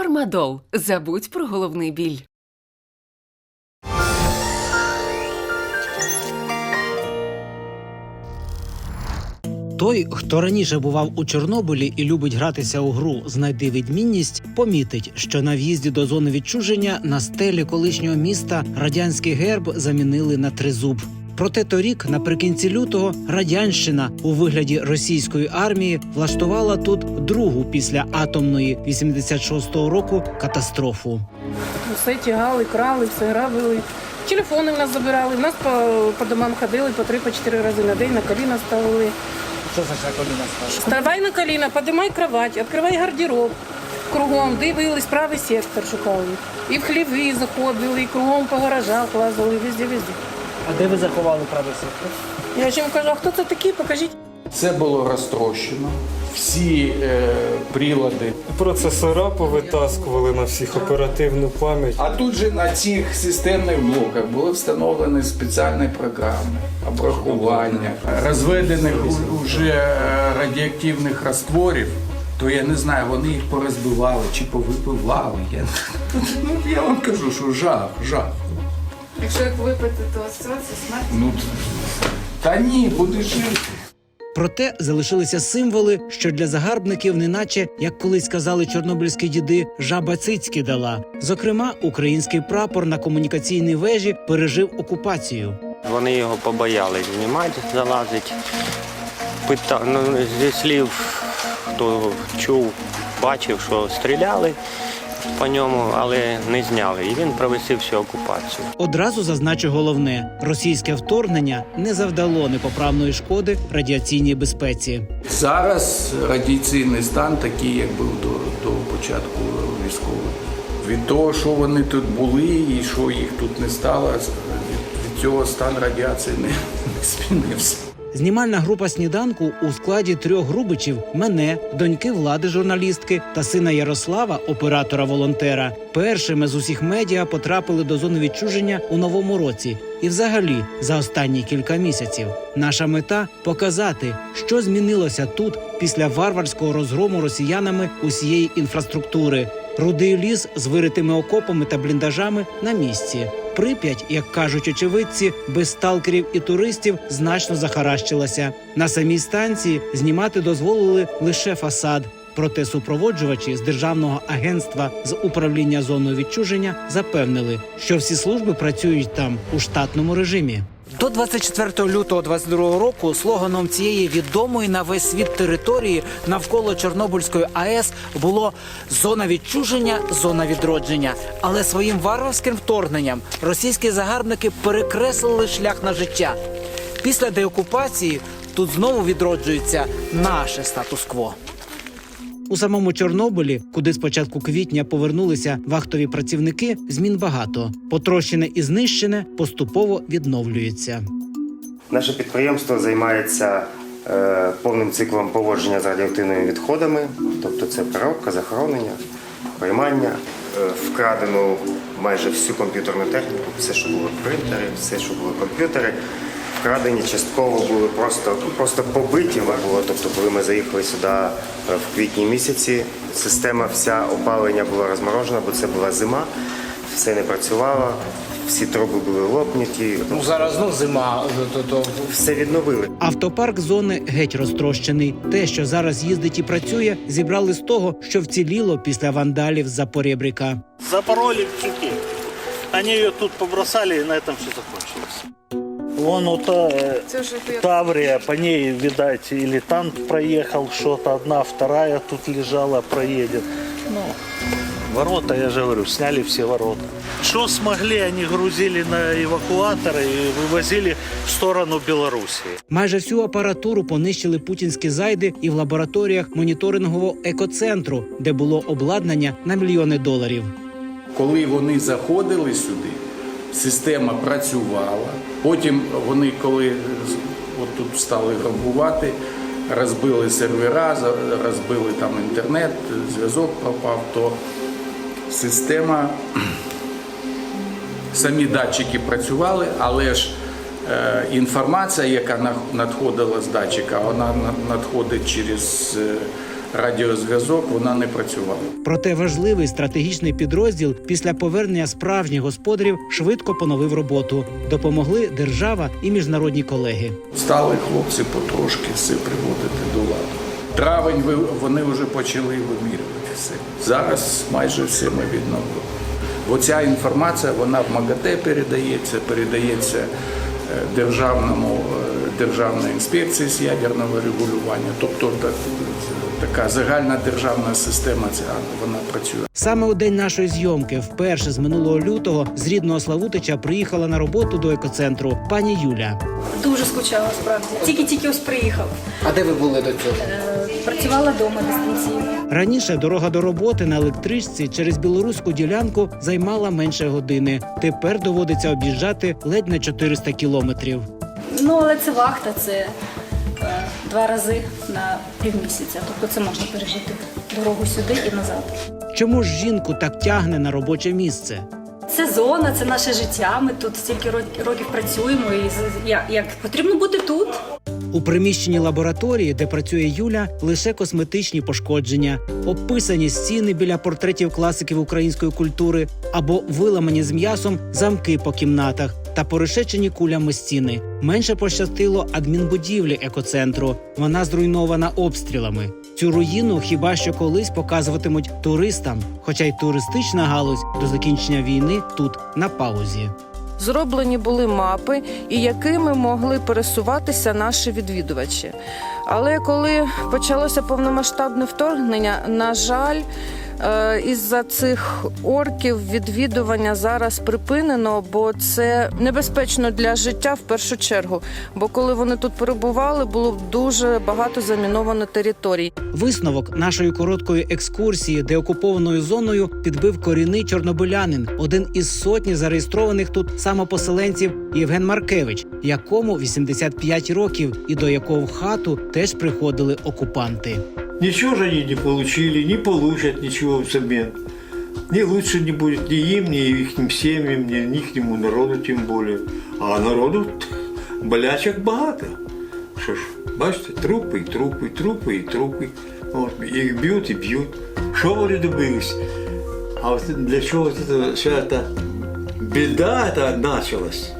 Фармадол. Забудь про головний біль. Той, хто раніше бував у Чорнобилі і любить гратися у гру Знайди відмінність, помітить, що на в'їзді до зони відчуження на стелі колишнього міста радянський герб замінили на тризуб. Проте торік, наприкінці лютого, радянщина у вигляді російської армії влаштувала тут другу після атомної 86-го року катастрофу. Все тягали, крали, все грабили. Телефони в нас забирали. В нас по, по домам ходили по три, по чотири рази на день, на коліна ставили. Що значить на коліна стало? Вставай на коліна, подимай кровать, відкривай гардероб. Кругом дивились, правий сектор шукали. І в хліви заходили, і кругом по гаражах лазили, везде, везде. А де ви заховали правий сектор? Я ж їм кажу, а хто це такий? Покажіть. Це було розтрощено. Всі е, прилади. Процесора повитаскували на всіх оперативну пам'ять. А тут же на цих системних блоках були встановлені спеціальні програми обрахування розведених вже е, радіоактивних растворів. То я не знаю, вони їх порозбивали чи повипивали. Я, ну, я вам кажу, що жах, жах. Якщо як випити, то все, це смерть. Ну, та ні, будеш жити. Проте залишилися символи, що для загарбників, неначе як колись казали чорнобильські діди, жаба цицьки дала. Зокрема, український прапор на комунікаційній вежі пережив окупацію. Вони його побоялись знімати, залазить. Пита... Ну, зі слів, хто чув, бачив, що стріляли по ньому, але не зняли. І він провисив всю окупацію. Одразу зазначу головне: російське вторгнення не завдало непоправної шкоди радіаційній безпеці. Зараз радіаційний стан такий, як був до, до початку військової. Від того, що вони тут були і що їх тут не стало, від, від цього стан радіації не, не змінився. Знімальна група сніданку у складі трьох грубичів мене, доньки влади журналістки та сина Ярослава, оператора волонтера, першими з усіх медіа потрапили до зони відчуження у новому році. І, взагалі, за останні кілька місяців наша мета показати, що змінилося тут після варварського розгрому росіянами усієї інфраструктури. Рудий ліс з виритими окопами та бліндажами на місці. Прип'ять, як кажуть очевидці, без сталкерів і туристів значно захаращилася. На самій станції знімати дозволили лише фасад. Проте супроводжувачі з державного агентства з управління зоною відчуження запевнили, що всі служби працюють там у штатному режимі. До 24 лютого 22 року слоганом цієї відомої на весь світ території навколо Чорнобильської АЕС було зона відчуження, зона відродження. Але своїм варварським вторгненням російські загарбники перекреслили шлях на життя. Після деокупації тут знову відроджується наше статус-кво. У самому Чорнобилі, куди з початку квітня повернулися вахтові працівники, змін багато. Потрощене і знищене поступово відновлюється. Наше підприємство займається е, повним циклом поводження з радіоактивними відходами, тобто це переробка, захоронення, приймання. Е, вкрадено майже всю комп'ютерну техніку, все, що було принтери, все, що було комп'ютери. Вкрадені частково були просто, просто побиті було. Тобто, коли ми заїхали сюди е, в квітні місяці, система вся опалення була розморожена, бо це була зима, все не працювало, всі труби були лопнуті. Ну зараз ну зима, то, то Все відновили. Автопарк зони геть розтрощений. Те, що зараз їздить і працює, зібрали з того, що вціліло після вандалів з Запорєбріка. запороли чеке. Они ее тут побросали, и на этом все закончилось. Вон вот та э, Це вже як Таврия, по ней, видать, или танк проехал, что-то одна, вторая тут лежала, проедет. Ну, ворота, я же говорю, сняли все ворота. Что смогли, они грузили на эвакуаторы и вывозили в сторону Белоруссии. Майже всю апаратуру понищили путінські зайди і в лабораторіях моніторингового екоцентру, де було обладнання на мільйони доларів. Коли вони заходили сюди, система працювала. Потім вони, коли от тут стали грабувати, розбили сервера, розбили там інтернет, зв'язок пропав, то система, самі датчики працювали, але ж е, інформація, яка надходила з датчика, вона надходить через е, радіозв'язок, вона не працювала. Проте важливий стратегічний підрозділ після повернення справжніх господарів швидко поновив роботу. Допомогли держава і міжнародні колеги. Стали хлопці потрошки все приводити до ладу. Травень вони вже почали вимірювати все. Зараз майже все ми відновили. Бо ця інформація вона в МАГАТЕ передається, передається е, державному державній інспекції з ядерного регулювання. Тобто така загальна державна система ця вона працює. Саме у день нашої зйомки, вперше з минулого лютого, з рідного Славутича приїхала на роботу до екоцентру пані Юля. Дуже скучала справді. Тільки-тільки ось приїхав. А де ви були до цього? Е, Працювала вдома дистанційно. Раніше дорога до роботи на електричці через білоруську ділянку займала менше години. Тепер доводиться об'їжджати ледь не 400 кілометрів. Ну, але це вахта, це е, два рази на півмісяця. Тобто це можна пережити дорогу сюди і назад. Чому ж жінку так тягне на робоче місце? Це зона, це наше життя. Ми тут стільки ро- років працюємо, і з- як, як потрібно бути тут. У приміщенні лабораторії, де працює Юля, лише косметичні пошкодження, описані стіни біля портретів класиків української культури або виламані з м'ясом замки по кімнатах та порешечені кулями стіни. Менше пощастило адмінбудівлі екоцентру. Вона зруйнована обстрілами. Цю руїну хіба що колись показуватимуть туристам, хоча й туристична галузь до закінчення війни тут на паузі. Зроблені були мапи, і якими могли пересуватися наші відвідувачі. Але коли почалося повномасштабне вторгнення, на жаль, е, із-за цих орків відвідування зараз припинено, бо це небезпечно для життя в першу чергу. Бо коли вони тут перебували, було дуже багато заміновано територій. Висновок нашої короткої екскурсії деокупованою зоною підбив корінний чорнобилянин, один із сотні зареєстрованих тут самопоселенців Євген Маркевич, якому 85 років, і до якого в хату теж приходили окупанти. Ничего же они не получили, не получат ничего взамен. Ни лучше не ни им, ни их семьям, ни, ни ихнему народу тем более. А народу болячок багато. Що ж, бачите, трупи, і трупи, і трупи, і трупи. Їх б'ють і б'ють. Що вони добились? А для чого вся ця біда почалась?